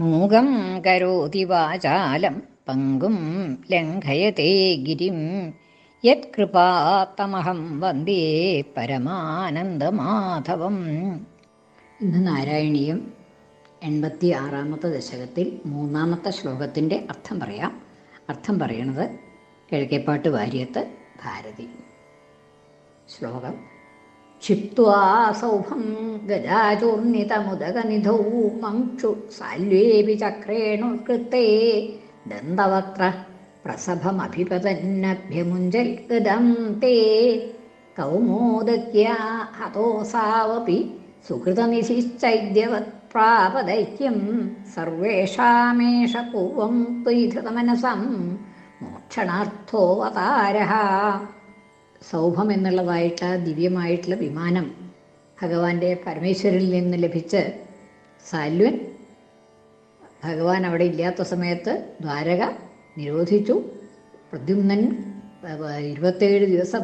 മൂകം കരോതി വാചാലം പങ്കും ലംഘയത്തെ ഗിരിം. യത്കൃപാത്തമഹം വന്ദേ പരമാനന്ദമാധവം. ഇന്ന് നാരായണീയം എൺപത്തി ആറാമത്തെ ദശകത്തിൽ മൂന്നാമത്തെ ശ്ലോകത്തിന്റെ അർത്ഥം പറയാം. അർത്ഥം പറയണത് കിഴക്കേപ്പാട്ട് വാര്യത്ത് ഭാരതി. ശ്ലോകം ക്ഷിപ്വാ സൗഭം ഗജാചൂർണിതമുദകനിധൗ മംക്ഷു സാല്വേപി ചക്രേണുൽകൃത്തേ ദന്തവക്ര പ്രസഭമഭിപതന്നഭ്യമുഞ്ചൽ ഗദം തേ കൗമോദക്യാ ഹതോസാവപി സുഹൃതനിശിശ്ചൈദ്യവത് പ്രാപദൈക്യം സർവേഷാമേഷ പൂർവം ത്വൈധൃതമനസം മോക്ഷണാർത്ഥോ അവതാരഃ സൗഭം എന്നുള്ളതായിട്ടുള്ള ദിവ്യമായിട്ടുള്ള വിമാനം ഭഗവാന്റെ പരമേശ്വരിൽ നിന്ന് ലഭിച്ച് സാല്വൻ ഭഗവാൻ അവിടെ ഇല്ലാത്ത സമയത്ത് ദ്വാരക നിരോധിച്ചു. പ്രദ്യുമ്നൻ ഇരുപത്തേഴ് ദിവസം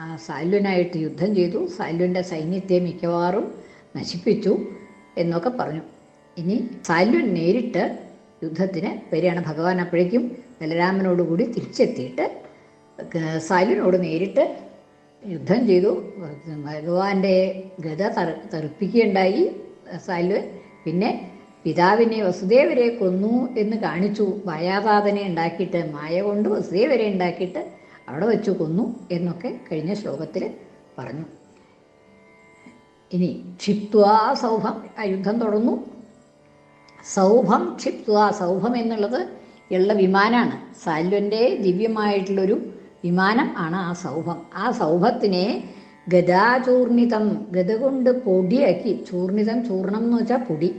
ആ സാല്വനായിട്ട് യുദ്ധം ചെയ്തു. സാല്വന്റെ സൈന്യത്തെ മിക്കവാറും നശിപ്പിച്ചു എന്നൊക്കെ പറഞ്ഞു. ഇനി സാല്വൻ നേരിട്ട് യുദ്ധത്തിന് വരികയാണ്. ഭഗവാൻ അപ്പോഴേക്കും ബലരാമനോടുകൂടി തിരിച്ചെത്തിയിട്ട് സാലുവിനോട് നേരിട്ട് യുദ്ധം ചെയ്തു. ഭഗവാന്റെ ഗത തെറി തെറിപ്പിക്കുകയുണ്ടായി പിന്നെ പിതാവിനെ വസുദേവരെ കൊന്നു എന്ന് കാണിച്ചു. മായാപാതനെ ഉണ്ടാക്കിയിട്ട് മായ കൊണ്ട് വസുദേവരെ ഉണ്ടാക്കിയിട്ട് അവിടെ വെച്ച് കൊന്നു എന്നൊക്കെ കഴിഞ്ഞ ശ്ലോകത്തിൽ പറഞ്ഞു. ഇനി ക്ഷിപ്വാ സൗഭം ആ യുദ്ധം തുടർന്നു സൗഭം ക്ഷിപ്വാ സൗഭം എന്നുള്ളത് ഉള്ള വിമാനമാണ് സാല്വന്റെ ദിവ്യമായിട്ടുള്ളൊരു വിമാനം ആണ് ആ സൗഭം. ആ സൗഭത്തിനെ ഗതാചൂർണിതം ഗത കൊണ്ട് പൊടിയാക്കി ചൂർണിതം ചൂർണം എന്ന് വെച്ചാൽ പൊടി.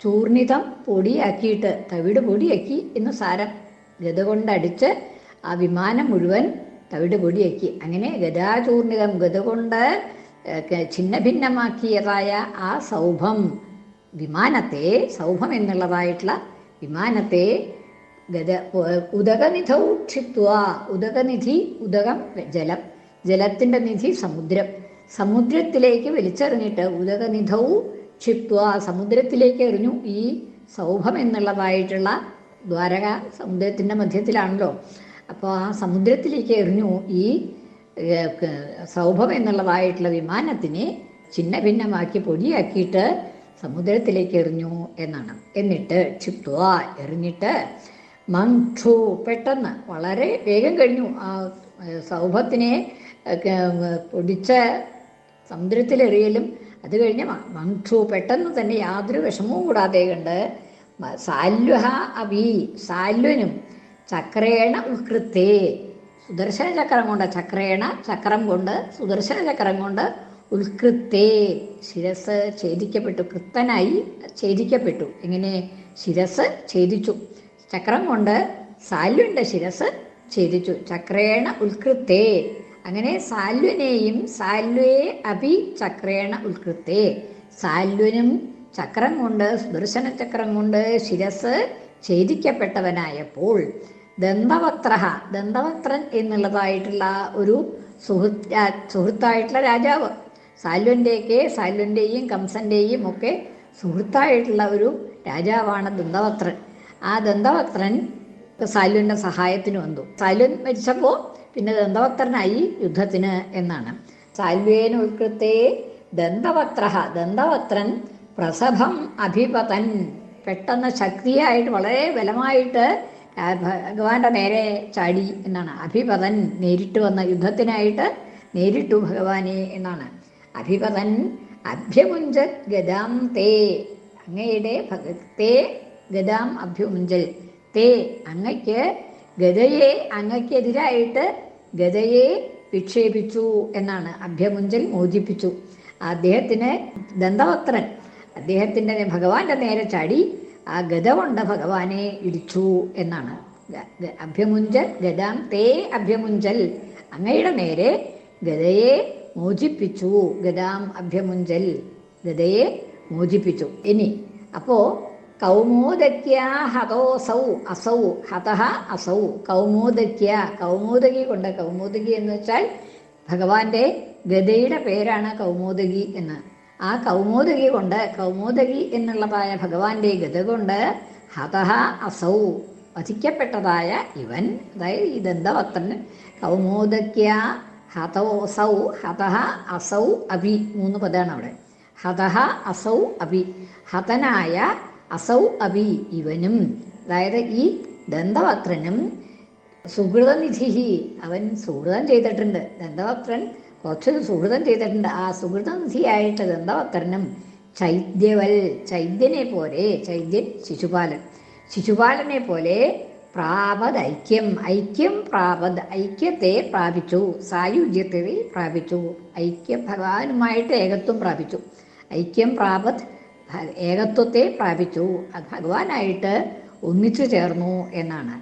ചൂർണിതം പൊടിയാക്കിയിട്ട് തവിട് പൊടിയാക്കി എന്ന് സാരം. ഗത കൊണ്ടടിച്ച് ആ വിമാനം മുഴുവൻ തവിട് പൊടിയാക്കി. അങ്ങനെ ഗതാചൂർണിതം ഗത കൊണ്ട് ഛിന്ന ഭിന്നമാക്കിയതായ ആ സൗഭം വിമാനത്തെ സൗഭം എന്നുള്ളതായിട്ടുള്ള വിമാനത്തെ ഗത ഉദകനിധൗ ക്ഷിത്വ ഉദകനിധി ഉദകം ജലം. ജലത്തിന്റെ നിധി സമുദ്രം. സമുദ്രത്തിലേക്ക് വലിച്ചെറിഞ്ഞിട്ട് ഉദകനിധൗ ക്ഷിത്വ സമുദ്രത്തിലേക്ക് എറിഞ്ഞു. ഈ സൗഭം എന്നുള്ളതായിട്ടുള്ള ദ്വാരക സമുദ്രത്തിന്റെ മധ്യത്തിലാണല്ലോ. അപ്പോൾ ആ സമുദ്രത്തിലേക്ക് എറിഞ്ഞു. ഈ സൗഭം എന്നുള്ളതായിട്ടുള്ള വിമാനത്തിനെ ചിന്ന ഭിന്നമാക്കി പൊടിയാക്കിയിട്ട് സമുദ്രത്തിലേക്ക് എറിഞ്ഞു എന്നാണ്. എന്നിട്ട് ക്ഷിപ്തുവ എറിഞ്ഞിട്ട് മങ്ക്ഷു പെട്ടെന്ന് വളരെ വേഗം കഴിഞ്ഞു. ആ സൗഭത്തിനെ പൊടിച്ച സമുദ്രത്തിലെറിയലും അത് കഴിഞ്ഞ് മങ്ക്ഷു പെട്ടെന്ന് തന്നെ യാതൊരു വിഷമവും കൂടാതെ കണ്ട് സാല്വഹ അവി സാല്വനും ചക്രേണ ഉത്കൃത്തേ സുദർശന ചക്രം കൊണ്ട് ചക്രേണ ചക്രം കൊണ്ട് സുദർശന ചക്രം കൊണ്ട് ഉത്കൃത്തേ ശിരസ് ഛേദിക്കപ്പെട്ടു കൃത്തനായി ഛേദിക്കപ്പെട്ടു. എങ്ങനെ ശിരസ് ഛേദിച്ചു. ചക്രം കൊണ്ട് സാല്വന്റെ ശിരസ് ഛേദിച്ചു. ചക്രേണ ഉത്കൃത്തേ അങ്ങനെ സാല്വനെയും സാല്വേ അഭി ചക്രേണ ഉത്കൃത്തേ സാല്വനും ചക്രം കൊണ്ട് സുദർശന ചക്രം കൊണ്ട് ശിരസ് ഛേദിക്കപ്പെട്ടവനായപ്പോൾ ദന്തവക്ത്ര ദന്തവക്ത്രൻ എന്നുള്ളതായിട്ടുള്ള ഒരു സുഹൃത്ത് സുഹൃത്തായിട്ടുള്ള രാജാവ് സാല്വന്റെയൊക്കെ സാല്വന്റെയും കംസന്റെയും ഒക്കെ സുഹൃത്തായിട്ടുള്ള ഒരു രാജാവാണ് ദന്തവക്രൻ. ആ ദന്തവക്രൻ സൈലുവിന്റെ സഹായത്തിന് വന്നു. സൈലൻ മരിച്ചപ്പോൾ പിന്നെ ദന്തവക്രനായി യുദ്ധത്തിന് എന്നാണ്. സാല്വേന ഉൾക്കൃത്തെ ദന്തവക്ത്ര ദന്തവക്രൻ പ്രസഭം അഭിപതൻ പെട്ടെന്ന് ശക്തിയായിട്ട് വളരെ ബലമായിട്ട് ഭഗവാന്റെ നേരെ ചാടി എന്നാണ്. അഭിപതൻ നേരിട്ട് വന്ന യുദ്ധത്തിനായിട്ട് നേരിട്ടു ഭഗവാനെ എന്നാണ്. അഭിപതൻ അഭ്യമുഞ്ച ഗതാം തേ അങ്ങയുടെ ഭഗത്തേ ഗതാം അഭ്യമുഞ്ചൽ. തേ അങ്ങയ്ക്ക് ഗതയെ അങ്ങയ്ക്കെതിരായിട്ട് ഗതയെ വിക്ഷേപിച്ചു എന്നാണ് അഭ്യമുഞ്ചൽ മോചിപ്പിച്ചു. അദ്ദേഹത്തിന് ദന്തവക്രൻ അദ്ദേഹത്തിന്റെ ഭഗവാന്റെ നേരെ ചാടി ആ ഗത കൊണ്ട് ഭഗവാനെ ഇടിച്ചു എന്നാണ്. അഭ്യമുഞ്ചൽ ഗതാം തേ അഭ്യമുഞ്ചൽ അങ്ങയുടെ നേരെ ഗതയെ മോചിപ്പിച്ചു. ഗതാം അഭ്യമുഞ്ചൽ ഗതയെ മോചിപ്പിച്ചു. ഇനി അപ്പോ കൗമോദക്യ ഹതോസൗ അസൗ ഹതഹ അസൗ. കൗമോദക്യ കൗമോദകി കൊണ്ട് കൗമോദകി എന്ന് വെച്ചാൽ ഭഗവാന്റെ ഗതയുടെ പേരാണ് കൗമോദകി എന്ന്. ആ കൗമോദകി കൊണ്ട് കൗമോദകി എന്നുള്ളതായ ഭഗവാന്റെ ഗത കൊണ്ട് ഹതഹ അസൗ വധിക്കപ്പെട്ടതായ ഇവൻ അതായത് ഈ ദന്തവത്രൻ കൗമോദക്യ ഹതോസൗ ഹതഹ അസൗ അഭി മൂന്ന് പദമാണ് അവിടെ ഹതഹ അസൗ അഭി. ഹതനായ അസൗ അഭി ഇവനും. അതായത് ഈ ദന്തവക്രനും സുഹൃതനിധി അവൻ സുഹൃതം ചെയ്തിട്ടുണ്ട്. ദന്തവക്രൻ കുറച്ച് സുഹൃതം ചെയ്തിട്ടുണ്ട്. ആ സുഹൃതനിധിയായിട്ട് ദന്തവക്രനും ചൈദ്യവൽ ചൈദ്യനെ പോലെ ചൈദ്യൻ ശിശുപാലൻ. ശിശുപാലനെ പോലെ പ്രാപത് ഐക്യം ഐക്യം പ്രാപത് ഐക്യത്തെ പ്രാപിച്ചു സായുജ്യത്തെ പ്രാപിച്ചു ഐക്യ ഭഗവാനുമായിട്ട് ഏകത്വം പ്രാപിച്ചു. ഐക്യം പ്രാപത് ഏകത്വത്തെ പ്രാപിച്ചു. അത് ഭഗവാനായിട്ട് ഒന്നിച്ചു ചേർന്നു എന്നാണ്.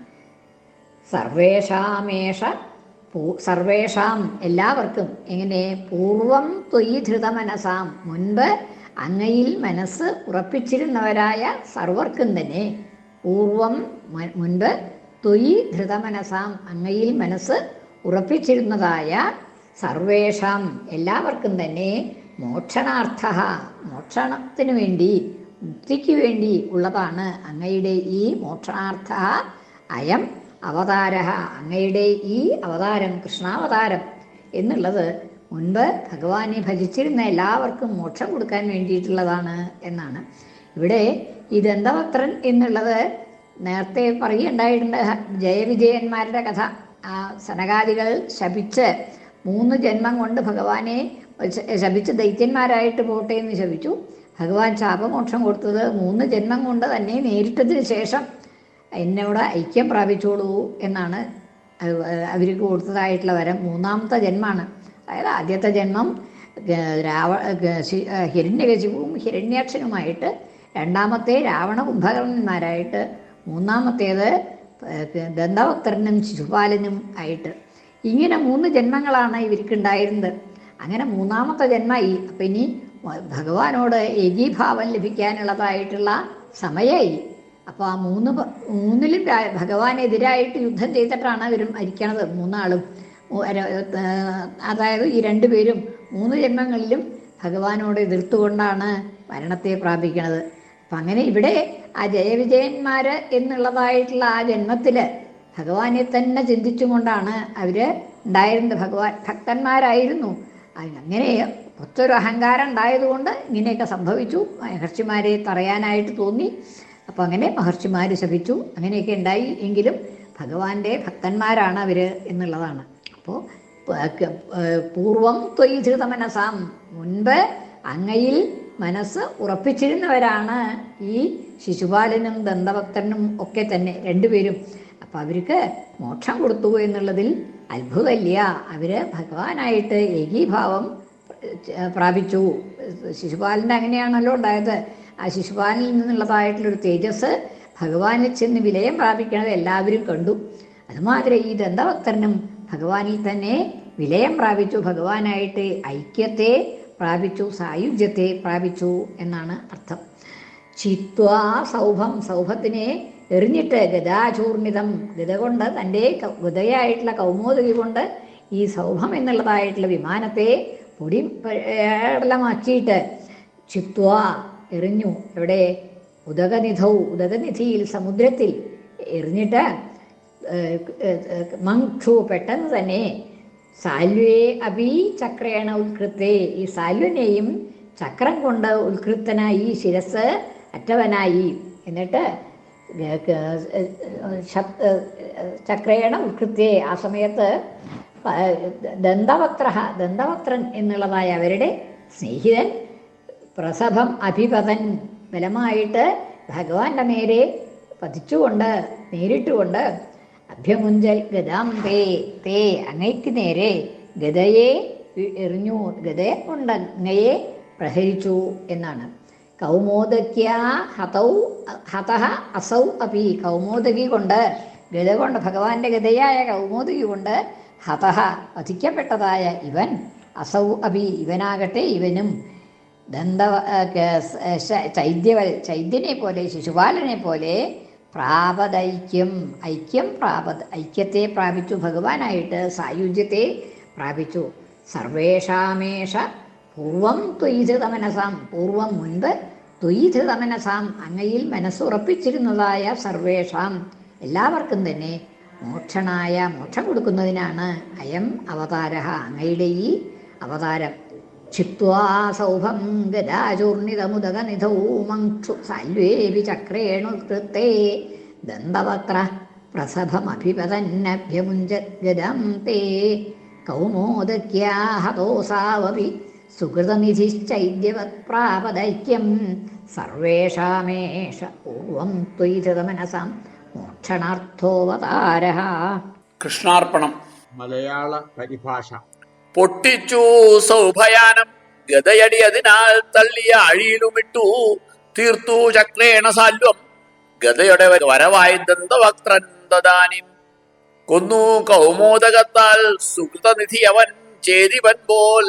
സർവേഷാമേഷ സർവേഷാം എല്ലാവർക്കും എങ്ങനെ പൂർവം ത്വയി ധൃതമനസാം മുൻപ് അങ്ങയിൽ മനസ്സ് ഉറപ്പിച്ചിരുന്നവരായ സർവർക്കും തന്നെ പൂർവം മുൻപ് ത്വയി ധൃതമനസാം അങ്ങയിൽ മനസ്സ് ഉറപ്പിച്ചിരുന്നതായ സർവേഷാം എല്ലാവർക്കും തന്നെ മോക്ഷണാർത്ഥ മോക്ഷണത്തിന് വേണ്ടി മുക്തിക്ക് വേണ്ടി ഉള്ളതാണ് അങ്ങയുടെ ഈ മോക്ഷണാർത്ഥ അയം അവതാര അങ്ങയുടെ ഈ അവതാരം കൃഷ്ണാവതാരം എന്നുള്ളത് മുൻപ് ഭഗവാനെ ഭജിച്ചിരുന്ന എല്ലാവർക്കും മോക്ഷം കൊടുക്കാൻ വേണ്ടിയിട്ടുള്ളതാണ് എന്നാണ്. ഇവിടെ ഈ എന്നുള്ളത് നേരത്തെ പറയുണ്ടായിട്ടുണ്ട് ജയവിജയന്മാരുടെ കഥ. ആ സനകാദികൾ ശപിച്ച് മൂന്ന് ജന്മം കൊണ്ട് ഭഗവാനെ ശപിച്ച് ദൈത്യന്മാരായിട്ട് പോട്ടെ എന്ന് ശപിച്ചു. ഭഗവാൻ ശാപമോക്ഷം കൊടുത്തത് മൂന്ന് ജന്മം കൊണ്ട് തന്നെ നേരിട്ടതിന് ശേഷം എന്നോട് ഐക്യം പ്രാപിച്ചോളൂ എന്നാണ് അവ- അവർക്ക് കൊടുത്തതായിട്ടുള്ള വരം. മൂന്നാമത്തെ ജന്മമാണ്. അതായത് ആദ്യത്തെ ജന്മം രാവ ഹിരണ്യകശിവും ഹിരണ്യാക്ഷനുമായിട്ട് രണ്ടാമത്തെ രാവണ കുംഭകർണന്മാരായിട്ട് മൂന്നാമത്തേത് ദന്തവക്തരനും ശിശുപാലനും ആയിട്ട്. ഇങ്ങനെ മൂന്ന് ജന്മങ്ങളാണ് ഇവർക്കുണ്ടായിരുന്നത്. അങ്ങനെ മൂന്നാമത്തെ ജന്മ ഈ അപ്പം ഇനി ഭഗവാനോട് ഏകീഭാവം ലഭിക്കാനുള്ളതായിട്ടുള്ള സമയമായി അപ്പോൾ ആ മൂന്ന് മൂന്നിലും ഭഗവാനെതിരായിട്ട് യുദ്ധം ചെയ്തിട്ടാണ് അവർ മരിക്കണത് മൂന്നാളും. അതായത് ഈ രണ്ടുപേരും മൂന്ന് ജന്മങ്ങളിലും ഭഗവാനോട് എതിർത്തുകൊണ്ടാണ് മരണത്തെ പ്രാപിക്കുന്നത് അപ്പം അങ്ങനെ ഇവിടെ ആ ജയവിജയന്മാർ എന്നുള്ളതായിട്ടുള്ള ആ ജന്മത്തിൽ ഭഗവാനെ തന്നെ ചിന്തിച്ചുകൊണ്ടാണ് അവർ ഉണ്ടായിരുന്നത്. ഭഗവാൻ ഭക്തന്മാരായിരുന്നു. അങ്ങനെ ഒത്തൊരു അഹങ്കാരം ഉണ്ടായതുകൊണ്ട് ഇങ്ങനെയൊക്കെ സംഭവിച്ചു. മഹർഷിമാരെ തറയാനായിട്ട് തോന്നി. അപ്പോൾ അങ്ങനെ മഹർഷിമാർ ശപിച്ചു. അങ്ങനെയൊക്കെ ഉണ്ടായി. എങ്കിലും ഭഗവാന്റെ ഭക്തന്മാരാണ് അവർ എന്നുള്ളതാണ്. അപ്പോൾ പൂർവം ത്വയിധൃത മനസ്സാം മുൻപ് അങ്ങയിൽ മനസ്സ് ഉറപ്പിച്ചിരുന്നവരാണ് ഈ ശിശുപാലനും ദന്തഭക്തനും ഒക്കെ തന്നെ രണ്ടുപേരും. അപ്പം അവർക്ക് മോക്ഷം കൊടുത്തു എന്നുള്ളതിൽ അത്ഭുതമില്ല. അവർ ഭഗവാനായിട്ട് ഏകീഭാവം പ്രാപിച്ചു. ശിശുപാലന്റെ അങ്ങനെയാണല്ലോ ഉണ്ടായത്. ആ ശിശുപാലനിൽ നിന്നുള്ളതായിട്ടുള്ളൊരു തേജസ് ഭഗവാനിൽ ചെന്ന് വിലയം പ്രാപിക്കണത് എല്ലാവരും കണ്ടു. അതുമാതിരി ഈ ദന്തഭക്തനും ഭഗവാനിൽ തന്നെ വിലയം പ്രാപിച്ചു. ഭഗവാനായിട്ട് ഐക്യത്തെ പ്രാപിച്ചു സായുജ്യത്തെ പ്രാപിച്ചു എന്നാണ് അർത്ഥം. ചിത്വാ സൗഭം സൗഭത്തിനെ എറിഞ്ഞിട്ട് ഗതാചൂർണിതം ഗത കൊണ്ട് തന്റെ ഗതയായിട്ടുള്ള കൗമോദകി കൊണ്ട് ഈ സൗഭം എന്നുള്ളതായിട്ടുള്ള വിമാനത്തെ പൊടി പേടലമാക്കിയിട്ട് ചിത്വ എറിഞ്ഞു. എവിടെ ഉദകനിധൗ ഉദകനിധിയിൽ സമുദ്രത്തിൽ എറിഞ്ഞിട്ട് മങ്ക്ഷു പെട്ടെന്ന് തന്നെ സാല്വേ അഭി ചക്രേണ ഉത്കൃത്തെ ഈ സാല്വനെയും ചക്രം കൊണ്ട് ഉത്കൃത്തനായി ശിരസ് അറ്റവനായി. എന്നിട്ട് ഗ- ഗ- ശബ്- ചക്രേണ ഉത്കൃത്തെ ആ സമയത്ത് ദന്തവക്ര ദന്തവക്രൻ എന്നുള്ളതായ അവരുടെ സ്നേഹിതൻ പ്രസഭം അഭിപതൻ ബലമായിട്ട് ഭഗവാന്റെ നേരെ പതിച്ചുകൊണ്ട് നേരിട്ടുകൊണ്ട് അഭ്യമുഞ്ചൽ ഗതാം തേ തേ അങ്ങയ്ക്ക് നേരെ ഗതയെ എറിഞ്ഞു ഗതയെ കൊണ്ട് അങ്ങയെ പ്രഹരിച്ചു എന്നാണ്. കൗമോദക്യ ഹതൗ ഹതഹ അസൗ അപി. കൗമോദകി കൊണ്ട് ഗത കൊണ്ട് ഭഗവാന്റെ ഗതയായ കൗമോദകി കൊണ്ട് ഹതഹ വധിക്കപ്പെട്ടതായ ഇവൻ അസൗ അപി. ഇവനാകട്ടെ ഇവനും ദന്ത ചൈദ്യവൽ ചൈദ്യനെ പോലെ ശിശുപാലനെ പോലെ പ്രാപതൈക്യം ഐക്യം പ്രാപത് ഐക്യത്തെ പ്രാപിച്ചു ഭഗവാനായിട്ട് സായുജ്യത്തെ പ്രാപിച്ചു. സർവേഷാമേഷ പൂർവം ത്വയിതമനസാം പൂർവം മുൻപ് ത്വയിധൃതമനസാം. അങ്ങയിൽ മനസ്സുറപ്പിച്ചിരുന്നതായ സർവേഷാം. എല്ലാവർക്കും തന്നെ മോക്ഷണായ മോക്ഷം കൊടുക്കുന്നതിനാണ് അയം അവതാര. അങ്ങയുടെ ഈ അവതാരം. ക്ഷിപ്വാ സൗഭം ഗദാചൂർണിതമുദകനിധൗ മക്ഷു സാൽവേപി ചക്രേണു കൃത്തേ. ദന്തവക്ര പ്രസഭമഭിപതന്നഭ്യമുഞ്ചദ്ഗദം തേ. കൗമോദക്യാഹതോസാവപി പ്രാപദൈക്യം സർവേഷാമേഷ പൂർവം ത്വൈതമനസാം മോക്ഷണാർത്ഥോവതാര കൃഷ്ണാർപ്പണം. മലയാള പരിഭാഷ. പൊട്ടിച്ചു സൗഭയാനം ഗതയടി അതിനാൽ തള്ളിയ അഴിയിലുമിട്ടു തീർത്തു ചക്രേണ സാല്വം ഗതയുടെ വരവായി ദന്തവക്ത്രൻ ദദാനിം. കൊന്നു കൗമോദകത്താൽ സുഹൃതനിധി അവൻ ചേരിവൻ പോൽ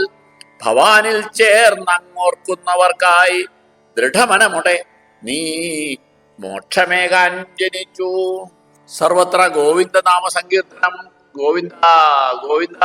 ഭവാനിൽ ചേർന്നങ്ങോർക്കുന്നവർക്കായി ദൃഢമനമുടെ നീ മോക്ഷമേകാൻ ജനിച്ചു. സർവത്ര ഗോവിന്ദനാമ സങ്കീർത്തനം ഗോവിന്ദ ഗോവിന്ദ.